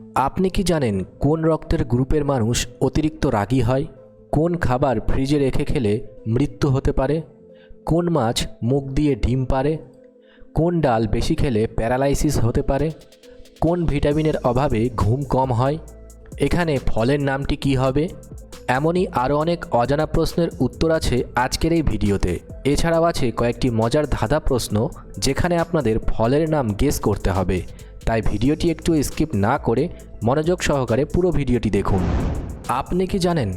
আপনি কি জানেন কোন রক্তের গ্রুপের মানুষ অতিরিক্ত রাগী হয়? কোন খাবার ফ্রিজে রেখে খেলে মৃত্যু হতে পারে? কোন মাছ মুখ দিয়ে ডিম পারে? কোন ডাল বেশি খেলে প্যারালাইসিস হতে পারে? কোন ভিটামিনের অভাবে ঘুম কম হয়? এখানে ফলের নামটি কি হবে? এমনই আরও অনেক অজানা প্রশ্নের উত্তর আছে আজকের এই ভিডিওতে। এছাড়াও আছে কয়েকটি মজার ধাঁধা প্রশ্ন যেখানে আপনাদের ফলের নাম গেস করতে হবে। তাই ভিডিওটি একটু স্কিপ না করে মনোযোগ সহকারে পুরো ভিডিওটি দেখুন। আপনি কি জানেন,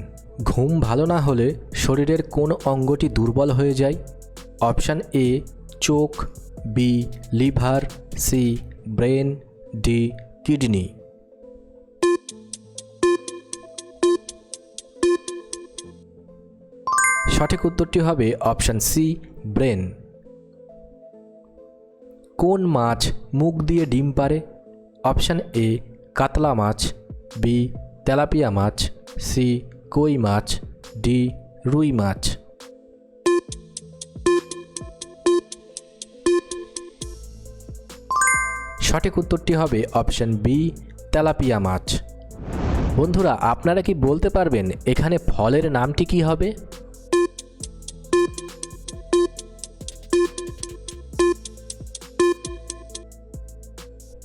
ঘুম ভালো না হলে শরীরের কোন অঙ্গটি দুর্বল হয়ে যায়? অপশান এ, চোখ, B, liver, C, brain, D, kidney. সঠিক উত্তরটি হবে অপশান সি, ব্রেন। কোন মাছ মুখ দিয়ে ডিম পারে অপশান এ, কাতলা মাছ, বি, তেলাপিয়া মাছ, সি, কই মাছ, ডি, রুই মাছ। সঠিক উত্তরটি হবে অপশান বি, তেলাপিয়া মাছ। বন্ধুরা, আপনারা কি বলতে পারবেন এখানে ফলের নামটি কি হবে?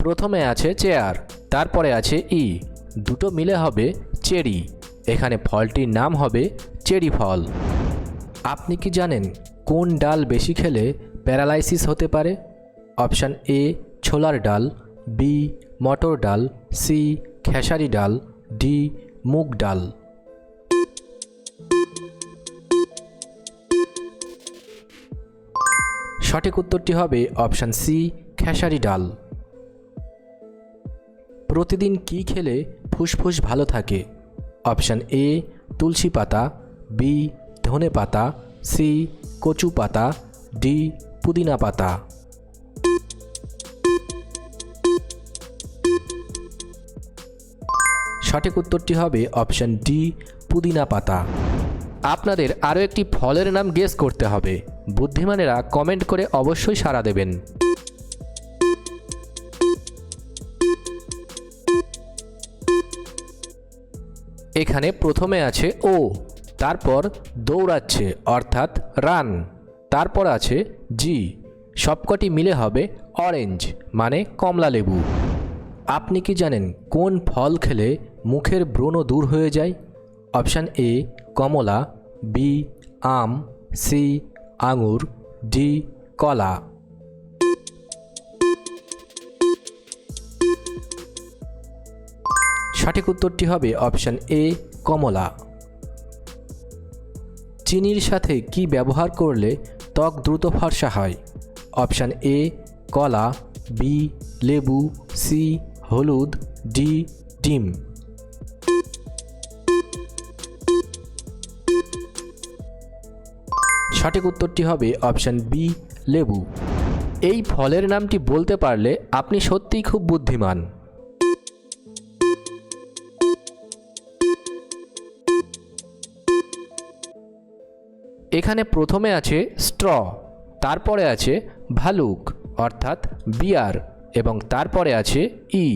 প্রথমে আছে চেয়ার, তারপরে আছে ই। দুটো মিলে হবে চেরি। এখানে ফলটির নাম হবে চেরি ফল। আপনি কি জানেন কোন ডাল বেশি খেলে প্যারালাইসিস হতে পারে? অপশান এ, ছোলার ডাল, বি, মটর ডাল, সি, খেসারি ডাল, ডি, মুগ ডাল। সঠিক উত্তরটি হবে অপশান সি, খেসারি ডাল। প্রতিদিন কি খেলে ফুসফুস ভালো থাকে? অপশান এ, তুলসী পাতা, বি, ধনে পাতা, সি, কচু পাতা, ডি, পুদিনা পাতা। সঠিক উত্তরটি হবে অপশান ডি, পুদিনা পাতা। আপনাদের আরও একটি ফলের নাম গেস করতে হবে। বুদ্ধিমানেরা কমেন্ট করে অবশ্যই সাড়া দেবেন। এখানে প্রথমে আছে ও, তারপর দৌড়াচ্ছে, অর্থাৎ রান। তারপর আছে জি, সবকটি মিলে হবে অরেঞ্জ মানে কমলা লেবু। আপনি কি জানেন কোন ফল খেলে মুখের ব্রণ দূর হয়ে যায়? অপশান এ, কমলা, বি, আম, সি, আঙুর, ডি, কলা। সঠিক উত্তরটি হবে অপশান এ, কমলা। চিনির সাথে কি ব্যবহার করলে ত্বক দ্রুত ফর্সা হয়? অপশান এ, কলা, বি, লেবু, সি, হলুদ, ডি, ডিম। সঠিক উত্তরটি হবে অপশান বি, লেবু। এই ফলের নামটি বলতে পারলে আপনি সত্যিই খুব বুদ্ধিমান। এখানে প্রথমে আছে স্ট্র, তারপরে আছে ভালুক, অর্থাৎ বিয়ার, এবং তারপরে আছে ই।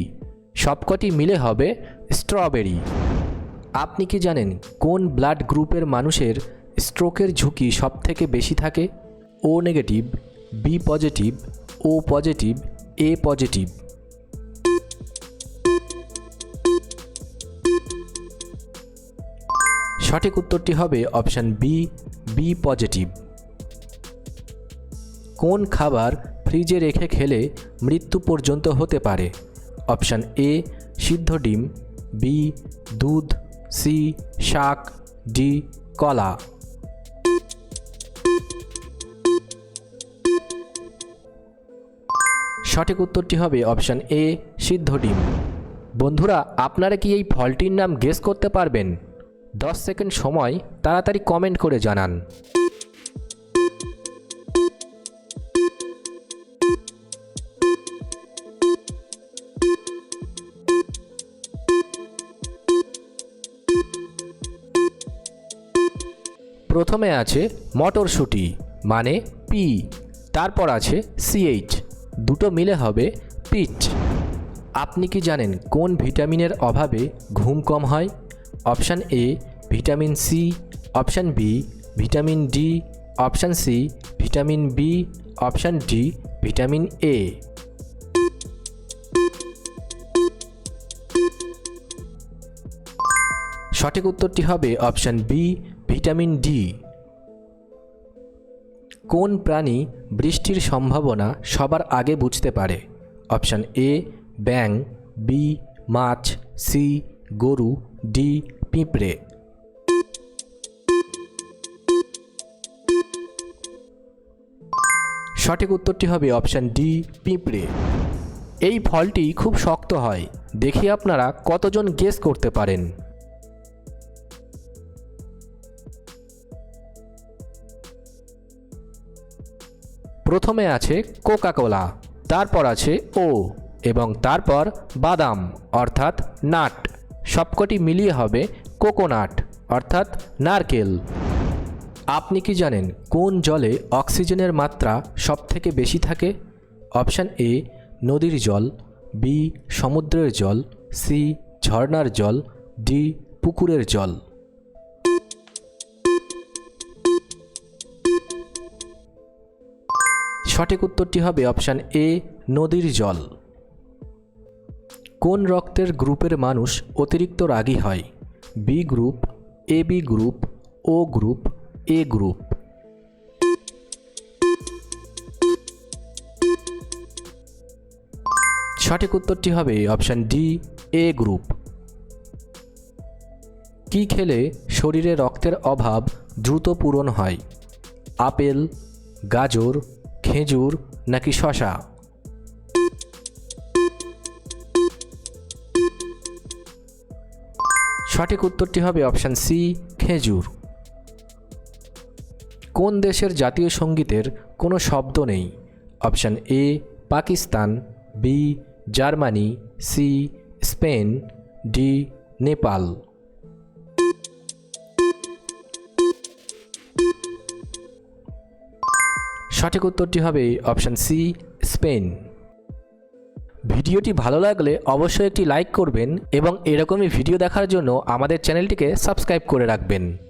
সবকটি মিলে হবে স্ট্রবেরি। আপনি কি জানেন কোন ব্লাড গ্রুপের মানুষের স্ট্রোকের ঝুঁকি সবথেকে বেশি থাকে? O negative, B positive, O positive, A positive. সঠিক উত্তরটি হবে অপশান বি বি পজিটিভ কোন খাবার ফ্রিজে রেখে খেলে মৃত্যু পর্যন্ত হতে পারে? অপশান এ সিদ্ধ ডিম বি দুধ সি শাক ডি কলা। সঠিক উত্তরটি হবে অপশান এ সিদ্ধ ডিম। বন্ধুরা, আপনারা কি এই ফলটির নাম গেস করতে পারবেন? দশ সেকেন্ড সময় তাড়াতাড়ি কমেন্ট করে জানান। প্রথমে আছে মটরশুঁটি মানে পি। তারপর আছে সিএইচ দুটো মিলে হবে পিচ। আপনি কি জানেন কোন ভিটামিনের অভাবে ঘুম কম হয়? Option A vitamin C, option B vitamin D, option C vitamin B, option D vitamin A. সঠিক উত্তরটি হবে অপশান বি ভিটামিন ডি। কোন প্রাণী বৃষ্টির সম্ভাবনা সবার আগে বুঝতে পারে? অপশান এ ব্যাং বি মাছ, সি গরু ডি পিঁপড়ে সঠিক উত্তরটি হবে অপশান ডি, পিঁপড়ে। এই ফলটি খুব শক্ত হয়। দেখি আপনারা কতজন গেস করতে পারেন। প্রথমে আছে কোকা কোলা তারপর আছে ও, এবং তারপর বাদাম, অর্থাৎ নাট। সবকটি মিলিয়ে হবে কোকোনাট, অর্থাৎ নারকেল। আপনি কি জানেন কোন জলে অক্সিজেনের মাত্রা সবথেকে বেশি থাকে? অপশান এ, নদীর জল, বি, সমুদ্রের জল, সি, ঝর্ণার জল, ডি, পুকুরের জল। সঠিক উত্তরটি হবে অপশান এ, নদীর জল। কোন রক্তের গ্রুপের মানুষ অতিরিক্ত রাগী হয়? B group A B group O group A group সঠিক উত্তরটি হবে অপশান ডি এ গ্রুপ কি খেলে শরীরে রক্তের অভাব দ্রুত পূরণ হয়? আপেল, গাজর, খেজুর নাকি শশা সঠিক উত্তরটি হবে অপশান সি, খেজুর। কোন দেশের জাতীয় সঙ্গীতের কোনো শব্দ নেই? Option A, Pakistan, B, Germany, C, Spain, D, Nepal. সঠিক উত্তরটি হবে অপশান সি, স্পেন। ভিডিওটি ভালো লাগলে অবশ্যই একটি লাইক করবেন এবং এরকমই ভিডিও দেখার জন্য আমাদের চ্যানেলটিকে সাবস্ক্রাইব করে রাখবেন।